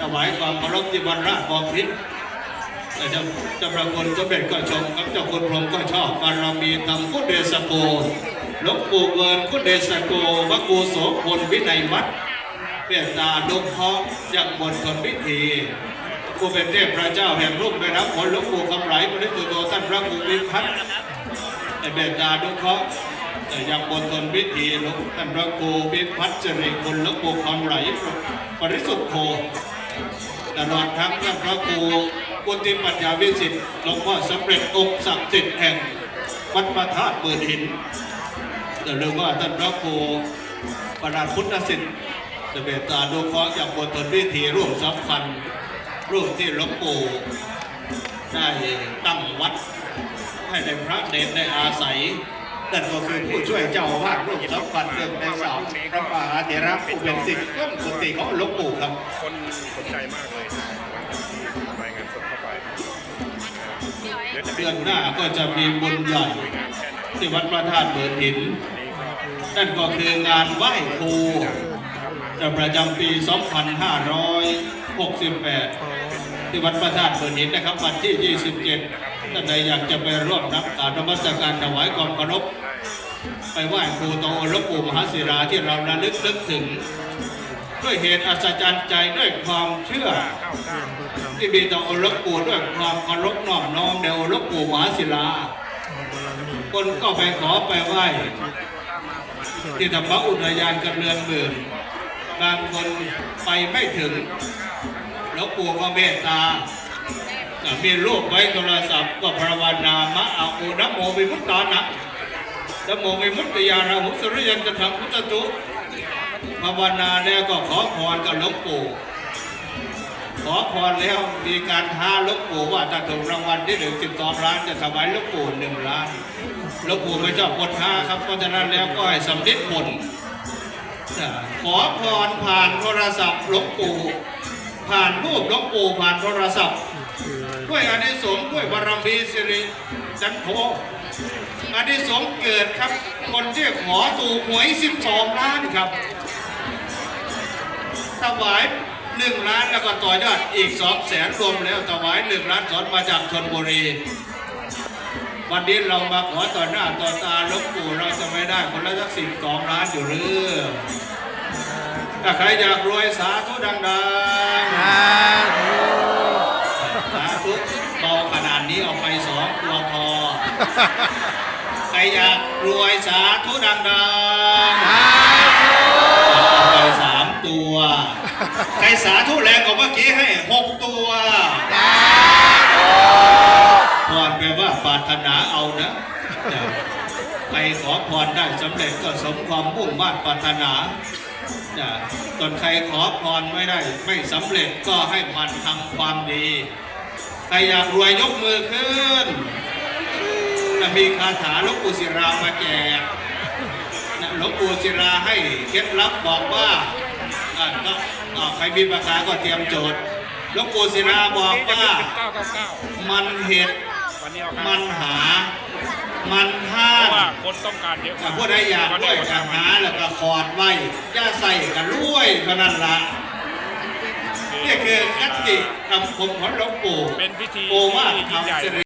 ถวายความเคารพที่บรรราชบพิตรแต่เจ้าเจ้าประคุณสมเด็จก็ชมครับเจ้าคุณพรหมก็ชอบบารมีธรรมคุเดสโกหลวงปู่เวิร์นคุเดสโกวกูโสพลวินัยวัดเมตตาดุเคราะจากบนทนพิธีผู้เป็นเทพพระเจ้าแห่งรุ่มไปรับผลหลวงปู่คำไหลปริสุทธโธท่านพระครูวิพัฒน์ในเมตตาดุเคราะ ยังบนทนพิธีหลวงท่านพระครูวิพัฒน์สิริคุณหลวงปู่คำไหลปริสุทธโธตลอดทั้งท่านพระครูกุฏิปัญญาวิสิทธิ์หลวงพ่อสำเร็จองค์ศักดิ์สิทธิ์แห่งวัดพระธาตุเบิดหินแต่เรื่องว่าท่านพระครูประหลัดพุทธสิทธิ์จะเบตตาดูเคราะห์จากบนตนวิธีร่วมสำคัญร่วมที่หลวงปู่ได้ตั้งวัดให้ในพระเนตรได้อาศัย นั่นก็คือผู้ช่วยเจ้าอาวาสร่วมสำคัญเรื่องในสาวพระมหาเถระผู้เป็นสิทธิ์ก้นกุฏิของหลวงปู่ครับ คนสนใจมากเลยหลังจากที่รายงานสดเข้าไปเดี๋ยวจะมีเดือนหน้าก็จะมีบุญใหญ่งานแค่ไหนที่วัดพระธาตุเบิดหินนี่ก็นั่นก็คืองานไหว้ครูประจำปี 2568 ที่วัดพระธาตุเบิดหินนะครับวันที่ 27 ท่านใดอยากจะไปร่วมรับการนมัสการถวายความเคารพไปไหว้ครูโตหลวงปู่มหาศิราที่เราระลึกนึกถึง ด้วยเหตุอัศจรรย์ใจด้วยความเชื่อ ที่มีต่อหลวงปู่ด้วยความเคารพน้อมน้อมแด่หลวงปู่มหาศิลาคนก็ไปขอไปไหว้ที่ธรรมอุทยานกันเรือนหมื่นบางคนไปไม่ถึงหลวงปู่ก็เมตตา มีรูปไว้โทรศัพท์ก็ภาวนามะอาอุนะโมวิมุตตานะนะโมวิมุตติยาราหุสริยันจะทำพุทธตุภาวนาแล้วก็ขอพรกับหลวงปู่ขอพรแล้วมีการท้าหลวงปู่ว่าถ้าถูกรางวัลที่หนึ่งสิบสองล้านจะถวายหลวงปู่หนึ่งล้านหลวงปู่ไม่ชอบคนท้าครับเพราะฉะนั้นแล้วก็ให้สำลิดผลขอพรผ่านโทรศัพท์หลวงปู่ ผ่านรูปหลวงปู่ผ่านโทรศัพท์ ด้วยอานิสงส์ด้วยบารมีสิริจันโทอานิสงส์เกิดครับ คนที่ขอถูกหวย 12 ล้านครับถวายหนึ่งล้านแล้วก็ต่อยอดอีกสองแสนรวมแล้วถวายหนึ่งล้านสอนมาจากชนบุรี วันนี้เรามาขอต่อหน้าต่อตาลวงปู่เราจะไม่ได้คนละสักสิบสองล้านอยู่หรือถ้าใครอยากรวยสาธุดังๆ ใครอยากรวยสาธุดังๆไปสามตัว ใครสาธุแรงกว่าเมื่อกี้ให้หกตัวพรแปลว่าปรารถนาเอานะใครขอพรได้สำเร็จก็สมความมุ่งมั่นปรารถนาส่วนใครขอพรไม่ได้ ไม่สำเร็จก็ให้มันทำความดี ใครอยากรวยยกมือขึ้น จะมีคาถาหลวงปู่ศิรามาแจกหลวงปู่ศิราให้เคล็ดลับบอกว่าอ่าก็อ่าใครมีปากกาก็เตรียมโจทย์หลวงปู่ศิราบอกนี่จะว่าเป็นเก้าเก้าเก้ามันเห็ดวันนี้เอาครับมันหา มันท่าเพราะนว่าคนต้องการเยอะอ่าผู้ใดอยากด้วยก็หาแล้วก็คอดไว้ย่าใส่กันรวยเท่านั้นละนี่คือคติคำคมของหลวงปู่เป็นพิธีโอวาทที่ยิ่งใหญ่คำสิริ